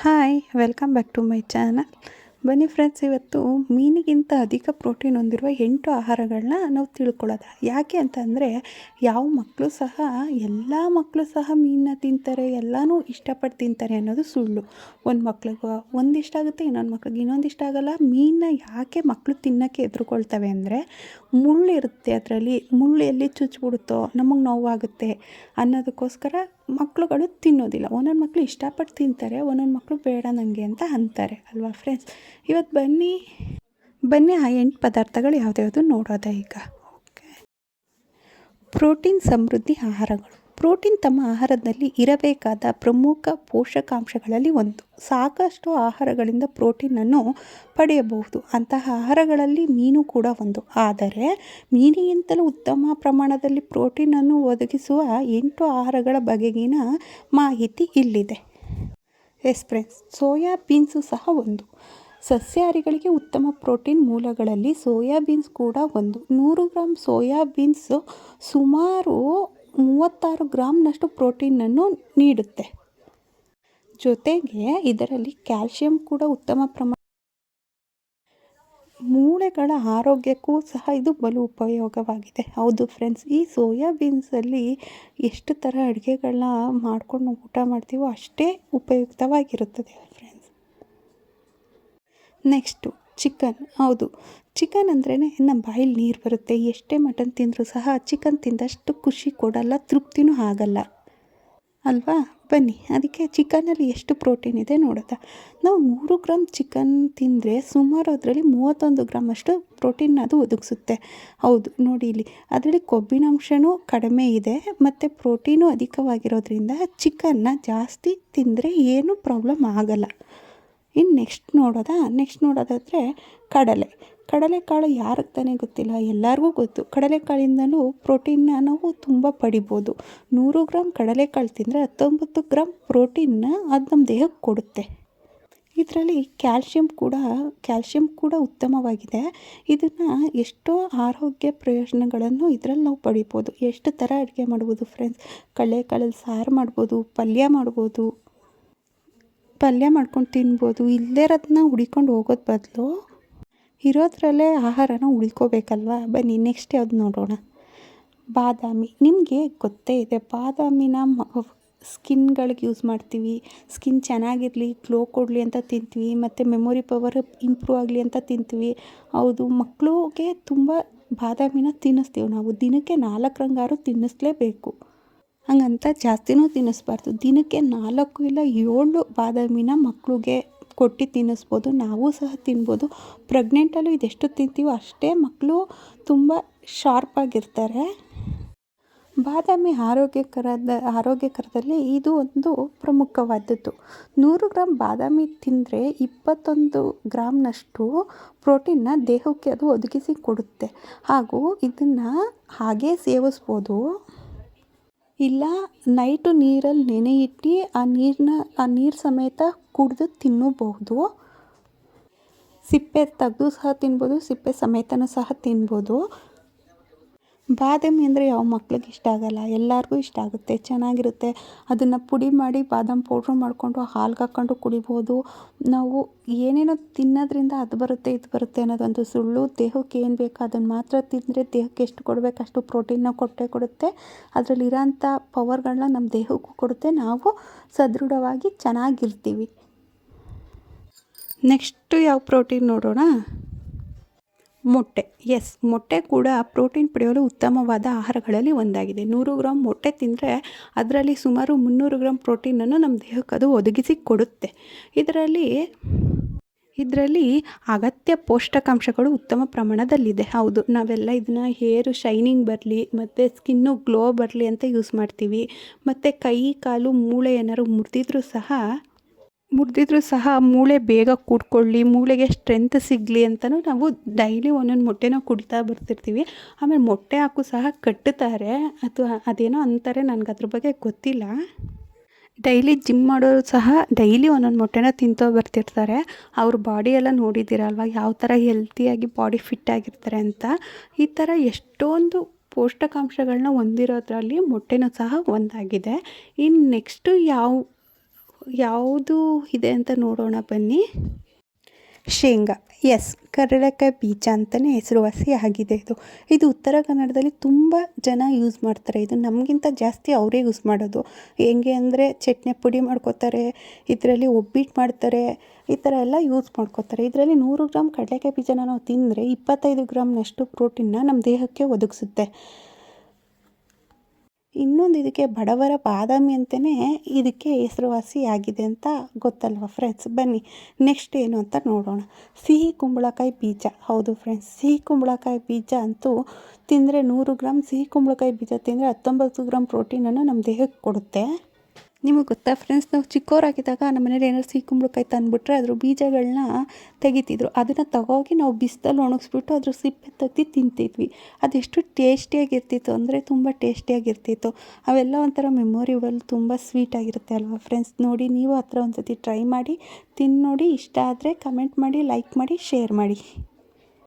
Hi welcome back to my channel ಬನ್ನಿ friends ಇವತ್ತು ಮೀನಿಗಿಂತ ಅಧಿಕ ಪ್ರೋಟೀನ್ ಹೊಂದಿರುವ ಎಂಟು ಆಹಾರಗಳನ್ನ ನಾವು ತಿಳ್ಕೊಳ್ಳೋದು. ಯಾಕೆ ಅಂತಂದರೆ, ಯಾವ ಮಕ್ಕಳು ಸಹ, ಎಲ್ಲ ಮಕ್ಕಳು ಸಹ ಮೀನನ್ನ ತಿಂತಾರೆ, ಎಲ್ಲನೂ ಇಷ್ಟಪಟ್ಟು ತಿಂತಾರೆ ಅನ್ನೋದು ಸುಳ್ಳು. ಒಂದು ಮಕ್ಳಿಗೆ ಒಂದು ಇಷ್ಟ ಆಗುತ್ತೆ, ಇನ್ನೊಂದು ಮಕ್ಳಿಗೆ ಇನ್ನೊಂದು ಇಷ್ಟ ಆಗೋಲ್ಲ. ಮೀನನ್ನ ಯಾಕೆ ಮಕ್ಕಳು ತಿನ್ನೋಕ್ಕೆ ಎದುರುಕೊಳ್ತವೆ ಅಂದರೆ ಮುಳ್ಳಿರುತ್ತೆ ಅದರಲ್ಲಿ. ಮುಳ್ಳು ಎಲ್ಲಿ ಚುಚ್ಚಿಬಿಡುತ್ತೋ ನಮಗೆ ನೋವಾಗುತ್ತೆ ಅನ್ನೋದಕ್ಕೋಸ್ಕರ ಮಕ್ಕಳುಗಳು ತಿನ್ನೋದಿಲ್ಲ. ಒಂದೊಂದು ಮಕ್ಕಳು ಇಷ್ಟಪಟ್ಟು ತಿಂತಾರೆ, ಒಂದೊಂದು ಮಕ್ಕಳು ಬೇಡ ನನಗೆ ಅಂತ ಅಂತಾರೆ, ಅಲ್ವಾ ಫ್ರೆಂಡ್ಸ್ ಇವತ್ತು ಬನ್ನಿ ಬನ್ನಿ ಆ ಎಂಟು ಪದಾರ್ಥಗಳು ಯಾವುದ್ಯಾವುದು ನೋಡೋದ ಈಗ ಓಕೆ ಪ್ರೋಟೀನ್ ಸಮೃದ್ಧಿ ಆಹಾರಗಳು. ಪ್ರೋಟೀನ್ ತಮ್ಮ ಆಹಾರದಲ್ಲಿ ಇರಬೇಕಾದ ಪ್ರಮುಖ ಪೋಷಕಾಂಶಗಳಲ್ಲಿ ಒಂದು. ಸಾಕಷ್ಟು ಆಹಾರಗಳಿಂದ ಪ್ರೋಟೀನನ್ನು ಪಡೆಯಬಹುದು. ಅಂತಹ ಆಹಾರಗಳಲ್ಲಿ ಮೀನು ಕೂಡ ಒಂದು. ಆದರೆ, ಮೀನಿಗಿಂತಲೂ ಉತ್ತಮ ಪ್ರಮಾಣದಲ್ಲಿ ಪ್ರೋಟೀನನ್ನು ಒದಗಿಸುವ ಎಂಟು ಆಹಾರಗಳ ಬಗೆಗಿನ ಮಾಹಿತಿ ಇಲ್ಲಿದೆ. ಎಸ್ ಫ್ರೆಂಡ್ಸ್ ಸೋಯಾ ಬೀನ್ಸು ಸಹ ಒಂದು. ಸಸ್ಯಾಹಾರಿಗಳಿಗೆ ಉತ್ತಮ ಪ್ರೋಟೀನ್ ಮೂಲಗಳಲ್ಲಿ ಸೋಯಾಬೀನ್ಸ್ ಕೂಡ ಒಂದು. ನೂರು ಗ್ರಾಮ್ ಸೋಯಾ ಬೀನ್ಸು ಸುಮಾರು ಮೂವತ್ತಾರು ಗ್ರಾಮ್ನಷ್ಟು ಪ್ರೋಟೀನನ್ನು ನೀಡುತ್ತೆ. ಜೊತೆಗೆ ಇದರಲ್ಲಿ ಕ್ಯಾಲ್ಶಿಯಂ ಕೂಡ ಉತ್ತಮ ಪ್ರಮಾಣ ಮೂಳೆಗಳ ಆರೋಗ್ಯಕ್ಕೂ ಸಹ ಇದು ಬಲು ಉಪಯೋಗವಾಗಿದೆ. ಹೌದು ಫ್ರೆಂಡ್ಸ್ ಈ ಸೋಯಾಬೀನ್ಸಲ್ಲಿ ಎಷ್ಟು ಥರ ಅಡುಗೆಗಳನ್ನ ಮಾಡ್ಕೊಂಡು ಊಟ ಮಾಡ್ತೀವೋ ಅಷ್ಟೇ ಉಪಯುಕ್ತವಾಗಿರುತ್ತದೆ ಫ್ರೆಂಡ್ಸ್ ನೆಕ್ಸ್ಟು ಚಿಕನ್. ಹೌದು. ಚಿಕನ್ ಅಂದ್ರೇ ನಮ್ಮ ಬಾಯಲ್ಲಿ ನೀರು ಬರುತ್ತೆ. ಎಷ್ಟೇ ಮಟನ್ ತಿಂದರೂ ಸಹ ಚಿಕನ್ ತಿಂದಷ್ಟು ಖುಷಿ ಕೊಡಲ್ಲ, ತೃಪ್ತಿನೂ ಆಗಲ್ಲ. ಅಲ್ವಾ? ಬನ್ನಿ, ಅದಕ್ಕೆ ಚಿಕನಲ್ಲಿ ಎಷ್ಟು ಪ್ರೋಟೀನ್ ಇದೆ ನೋಡೋದ. ನಾವು ಮೂರು ಗ್ರಾಮ್ ಚಿಕನ್ ತಿಂದರೆ ಸುಮಾರು ಅದರಲ್ಲಿ ಮೂವತ್ತೊಂದು ಗ್ರಾಮ್ ಅಷ್ಟು ಪ್ರೋಟೀನ್ ಅದು ಒದಗಿಸುತ್ತೆ. ಹೌದು, ನೋಡಿ ಇಲ್ಲಿ. ಅದರಲ್ಲಿ ಕೊಬ್ಬಿನಾಂಶನೂ ಕಡಿಮೆ ಇದೆ, ಮತ್ತು ಪ್ರೋಟೀನು ಅಧಿಕವಾಗಿರೋದ್ರಿಂದ ಚಿಕನ್ನ ಜಾಸ್ತಿ ತಿಂದರೆ ಏನೂ ಪ್ರಾಬ್ಲಮ್ ಆಗಲ್ಲ. ಇನ್ನು ನೆಕ್ಸ್ಟ್ ನೋಡೋದಾ? ನೆಕ್ಸ್ಟ್ ನೋಡೋದಾದರೆ ಕಡಲೆ. ಕಡಲೆಕಾಳು ಯಾರಿಗೆ ತಾನೇ ಗೊತ್ತಿಲ್ಲ, ಎಲ್ಲರಿಗೂ ಗೊತ್ತು. ಕಡಲೆಕಾಳಿಂದಲೂ ಪ್ರೋಟೀನ್ನ ನಾವು ತುಂಬ ಪಡಿಬೋದು. ನೂರು ಗ್ರಾಮ್ ಕಡಲೆಕಾಳು ತಿಂದರೆ ಹತ್ತೊಂಬತ್ತು ಗ್ರಾಮ್ ಪ್ರೋಟೀನ್ನ ಅದು ನಮ್ಮ ದೇಹಕ್ಕೆ ಕೊಡುತ್ತೆ. ಇದರಲ್ಲಿ ಕ್ಯಾಲ್ಶಿಯಂ ಕೂಡ ಕ್ಯಾಲ್ಶಿಯಂ ಕೂಡ ಉತ್ತಮವಾಗಿದೆ. ಇದನ್ನು ಎಷ್ಟೋ ಆರೋಗ್ಯ ಪ್ರಯೋಜನಗಳನ್ನು ಇದರಲ್ಲಿ ನಾವು ಪಡಿಬೋದು. ಎಷ್ಟು ಥರ ಅಡುಗೆ ಮಾಡ್ಬೋದು ಫ್ರೆಂಡ್ಸ್ ಕಡಲೆಕಾಳಲ್ಲಿ ಸಾರು ಮಾಡ್ಬೋದು, ಪಲ್ಯ ಮಾಡ್ಬೋದು. ಪಲ್ಯ ಮಾಡ್ಕೊಂಡು ತಿನ್ಬೋದು. ಇಲ್ಲದೇ ಇರೋದನ್ನ ಹುಡಿಕೊಂಡು ಹೋಗೋದು ಬದಲು ಇರೋದ್ರಲ್ಲೇ ಆಹಾರನ ಉಳ್ಕೋಬೇಕಲ್ವಾ? ಬನ್ನಿ ನೆಕ್ಸ್ಟ್ ಯಾವ್ದು ನೋಡೋಣ. ಬಾದಾಮಿ. ನಿಮಗೆ ಗೊತ್ತೇ ಇದೆ, ಬಾದಾಮಿನ ಸ್ಕಿನ್ಗಳಿಗೆ ಯೂಸ್ ಮಾಡ್ತೀವಿ. ಸ್ಕಿನ್ ಚೆನ್ನಾಗಿರಲಿ, ಗ್ಲೋ ಕೊಡಲಿ ಅಂತ ತಿಂತೀವಿ. ಮತ್ತು ಮೆಮೊರಿ ಪವರ್ ಇಂಪ್ರೂವ್ ಆಗಲಿ ಅಂತ ತಿಂತೀವಿ. ಹೌದು ಮಕ್ಕಳಿಗೆ ತುಂಬ ಬಾದಾಮಿನ ತಿನ್ನಿಸ್ತೀವಿ ನಾವು. ದಿನಕ್ಕೆ ನಾಲ್ಕು ರಂಗಾರು ತಿನ್ನಿಸ್ಲೇಬೇಕು. ಹಂಗಂತ ಜಾಸ್ತಿನೂ ತಿನ್ನಿಸ್ಬಾರ್ದು. ದಿನಕ್ಕೆ ನಾಲ್ಕು ಇಲ್ಲ ಏಳು ಬಾದಾಮಿನ ಮಕ್ಕಳಿಗೆ ಕೊಟ್ಟು ತಿನ್ನಿಸ್ಬೋದು. ನಾವು ಸಹ ತಿನ್ಬೋದು. ಪ್ರೆಗ್ನೆಂಟಲ್ಲೂ ಇದೆಷ್ಟು ತಿಂತೀವೋ ಅಷ್ಟೇ ಮಕ್ಕಳು ತುಂಬ ಶಾರ್ಪಾಗಿರ್ತಾರೆ ಬಾದಾಮಿ ಆರೋಗ್ಯಕರದ, ಆರೋಗ್ಯಕರದಲ್ಲಿ ಇದು ಒಂದು ಪ್ರಮುಖವಾದದ್ದು. ನೂರು ಗ್ರಾಮ್ ಬಾದಾಮಿ ತಿಂದರೆ ಇಪ್ಪತ್ತೊಂದು ಗ್ರಾಮ್ನಷ್ಟು ಪ್ರೋಟೀನ್ನ ದೇಹಕ್ಕೆ ಅದು ಒದಗಿಸಿ ಕೊಡುತ್ತೆ. ಹಾಗೂ ಇದನ್ನು ಹಾಗೇ ಸೇವಿಸ್ಬೋದು. ಇಲ್ಲ, ನೈಟು ನೀರಲ್ಲಿ ನೆನೆ ಇಟ್ಟು ಆ ನೀರನ್ನ ಆ ನೀರು ಸಮೇತ ಕುಡಿದು ತಿನ್ನಬಹುದು. ಸಿಪ್ಪೆ ತೆಗೆದು ಸಹ ತಿನ್ಬೋದು, ಸಿಪ್ಪೆ ಸಮೇತನೂ ಸಹ ತಿನ್ಬೋದು. ಬಾದಾಮಿ ಅಂದರೆ ಯಾವ ಮಕ್ಳಿಗೆ ಇಷ್ಟ ಆಗಲ್ಲ. ಎಲ್ಲರಿಗೂ ಇಷ್ಟ ಆಗುತ್ತೆ. ಚೆನ್ನಾಗಿರುತ್ತೆ. ಅದನ್ನು ಪುಡಿ ಮಾಡಿ ಬಾದಾಮಿ ಪೌಡ್ರ್ ಮಾಡಿಕೊಂಡು ಹಾಲು ಹಾಕ್ಕೊಂಡು ಕುಡಿಬೋದು. ನಾವು ಏನೇನೋ ತಿನ್ನೋದ್ರಿಂದ ಅದು ಬರುತ್ತೆ, ಇದು ಬರುತ್ತೆ ಅನ್ನೋದೊಂದು ಸುಳ್ಳು. ದೇಹಕ್ಕೆ ಏನು ಬೇಕೋ ಅದನ್ನು ಮಾತ್ರ ತಿಂದರೆ ದೇಹಕ್ಕೆ ಎಷ್ಟು ಕೊಡಬೇಕಷ್ಟು ಪ್ರೋಟೀನ್ನ ಕೊಟ್ಟೇ ಕೊಡುತ್ತೆ. ಅದರಲ್ಲಿರೋಂಥ ಪವರ್ಗಳನ್ನ ನಮ್ಮ ದೇಹಕ್ಕೂ ಕೊಡುತ್ತೆ. ನಾವು ಸದೃಢವಾಗಿ ಚೆನ್ನಾಗಿರ್ತೀವಿ. ನೆಕ್ಸ್ಟು ಯಾವ ಪ್ರೋಟೀನ್ ನೋಡೋಣ? ಮೊಟ್ಟೆ. ಎಸ್ ಮೊಟ್ಟೆ ಕೂಡ ಪ್ರೋಟೀನ್ ಪಡೆಯಲು ಉತ್ತಮವಾದ ಆಹಾರಗಳಲ್ಲಿ ಒಂದಾಗಿದೆ. ನೂರು ಗ್ರಾಮ್ ಮೊಟ್ಟೆ ತಿಂದರೆ ಅದರಲ್ಲಿ ಸುಮಾರು ಮುನ್ನೂರು ಗ್ರಾಮ್ ಪ್ರೋಟೀನನ್ನು ನಮ್ಮ ದೇಹಕ್ಕೆ ಅದು ಒದಗಿಸಿ ಕೊಡುತ್ತೆ. ಇದರಲ್ಲಿ ಇದರಲ್ಲಿ ಅಗತ್ಯ ಪೋಷಕಾಂಶಗಳು ಉತ್ತಮ ಪ್ರಮಾಣದಲ್ಲಿದೆ. ಹೌದು, ನಾವೆಲ್ಲ ಇದನ್ನು ಹೇರು ಶೈನಿಂಗ್ ಬರಲಿ, ಮತ್ತು ಸ್ಕಿನ್ನು ಗ್ಲೋ ಬರಲಿ ಅಂತ ಯೂಸ್ ಮಾಡ್ತೀವಿ. ಮತ್ತು ಕೈ, ಕಾಲು, ಮೂಳೆ ಏನಾದ್ರು ಮುರಿದಿದ್ರೂ ಸಹ ಮುರಿದಿದ್ರೂ ಸಹ ಮೂಳೆ ಬೇಗ ಕೂಡ್ಕೊಳ್ಳಿ, ಮೂಳೆಗೆ ಸ್ಟ್ರೆಂತ್ ಸಿಗಲಿ ಅಂತಲೂ ನಾವು ಡೈಲಿ ಒಂದೊಂದು ಮೊಟ್ಟೆನ ಕುಡಿತಾ ಬರ್ತಿರ್ತೀವಿ. ಆಮೇಲೆ ಮೊಟ್ಟೆ ಹಾಕು ಸಹ ಕಟ್ಟುತ್ತಾರೆ ಅದು ಅದೇನೋ ಅಂತಾರೆ ನನಗೆ ಅದ್ರ ಬಗ್ಗೆ ಗೊತ್ತಿಲ್ಲ. ಡೈಲಿ ಜಿಮ್ ಮಾಡೋರು ಸಹ ಡೈಲಿ ಒಂದೊಂದು ಮೊಟ್ಟೆನ ತಿಂತೋ ಬರ್ತಿರ್ತಾರೆ. ಅವ್ರ ಬಾಡಿ ಎಲ್ಲ ನೋಡಿದ್ದೀರಲ್ವ ಯಾವ ಥರ ಹೆಲ್ತಿಯಾಗಿ ಬಾಡಿ ಫಿಟ್ ಆಗಿರ್ತಾರೆ ಅಂತ. ಈ ಥರ ಎಷ್ಟೊಂದು ಪೌಷ್ಟಿಕಾಂಶಗಳನ್ನ ಹೊಂದಿರೋದ್ರಲ್ಲಿ ಮೊಟ್ಟೆನೂ ಸಹ ಒಂದಾಗಿದೆ. ಇನ್ನು ನೆಕ್ಸ್ಟು ಯಾವ ಯಾವುದು ಇದೆ ಅಂತ ನೋಡೋಣ ಬನ್ನಿ. ಶೇಂಗಾ. ಎಸ್ ಕಡಲೆಕಾಯಿ ಬೀಜ ಅಂತಲೇ ಹೆಸರುವಾಸಿ ಆಗಿದೆ ಇದು. ಇದು ಉತ್ತರ ಕನ್ನಡದಲ್ಲಿ ತುಂಬ ಜನ ಯೂಸ್ ಮಾಡ್ತಾರೆ. ಇದು ನಮಗಿಂತ ಜಾಸ್ತಿ ಅವರೇ ಯೂಸ್ ಮಾಡೋದು. ಹೆಂಗೆ ಅಂದರೆ ಚಟ್ನಿ ಪುಡಿ ಮಾಡ್ಕೋತಾರೆ, ಇದರಲ್ಲಿ ಒಬ್ಬಿಟ್ಟು ಮಾಡ್ತಾರೆ, ಈ ಥರ ಎಲ್ಲ ಯೂಸ್ ಮಾಡ್ಕೋತಾರೆ. ಇದರಲ್ಲಿ ನೂರು ಗ್ರಾಮ್ ಕಡಲೆಕಾಯಿ ಬೀಜನ ನಾವು ತಿಂದರೆ ಇಪ್ಪತ್ತೈದು ಗ್ರಾಮ್ನಷ್ಟು ಪ್ರೋಟೀನ್ನ ನಮ್ಮ ದೇಹಕ್ಕೆ ಒದಗಿಸುತ್ತೆ. ಇನ್ನೊಂದು ಇದಕ್ಕೆ ಬಡವರ ಬಾದಾಮಿ ಅಂತಲೇ ಇದಕ್ಕೆ ಹೆಸರುವಾಸಿ ಆಗಿದೆ ಅಂತ ಗೊತ್ತಲ್ವ ಫ್ರೆಂಡ್ಸ್ ಬನ್ನಿ ನೆಕ್ಸ್ಟ್ ಏನು ಅಂತ ನೋಡೋಣ. ಸಿಹಿ ಕುಂಬಳಕಾಯಿ ಬೀಜ. ಹೌದು ಫ್ರೆಂಡ್ಸ್ ಸಿಹಿ ಕುಂಬಳಕಾಯಿ ಬೀಜ ಅಂತೂ ತಿಂದರೆ ನೂರು ಗ್ರಾಮ್ ಸಿಹಿ ಕುಂಬಳಕಾಯಿ ಬೀಜ ತಿಂದರೆ ಹತ್ತೊಂಬತ್ತು ಗ್ರಾಮ್ ಪ್ರೋಟೀನನ್ನು ನಮ್ಮ ದೇಹಕ್ಕೆ ಕೊಡುತ್ತೆ. ನಿಮಗೆ ಗೊತ್ತಾ ಫ್ರೆಂಡ್ಸ್ ನಾವು ಚಿಕ್ಕವರಾಗಿದ್ದಾಗ ನಮ್ಮ ಮನೇಲಿ ಏನಾದ್ರು ಸಿಹಿ ಕುಂಬಳಕಾಯಿ ತಂದುಬಿಟ್ರೆ ಅದ್ರ ಬೀಜಗಳನ್ನ ತೆಗಿತಿದ್ರು. ಅದನ್ನು ತಗೋಗಿ ನಾವು ಬಿಸಿಲಲ್ಲಿ ಒಣಗಿಸ್ಬಿಟ್ಟು ಅದ್ರ ಸಿಪ್ಪೆ ತತ್ತಿ ತಿಂತಿದ್ವಿ. ಅದೆಷ್ಟು ಟೇಸ್ಟಿಯಾಗಿರ್ತಿತ್ತು ಅಂದರೆ ತುಂಬ ಟೇಸ್ಟಿಯಾಗಿರ್ತಿತ್ತು. ಅವೆಲ್ಲ ಒಂಥರ ಮೆಮೊರಿಬಲ್ ತುಂಬ ಸ್ವೀಟಾಗಿರುತ್ತೆ ಅಲ್ವಾ ಫ್ರೆಂಡ್ಸ್ ನೋಡಿ, ನೀವು ಹತ್ರ ಒಂದು ಸತಿ ಟ್ರೈ ಮಾಡಿ ತಿಂದು ನೋಡಿ ಇಷ್ಟ ಆದರೆ ಕಮೆಂಟ್ ಮಾಡಿ ಲೈಕ್ ಮಾಡಿ ಶೇರ್ ಮಾಡಿ.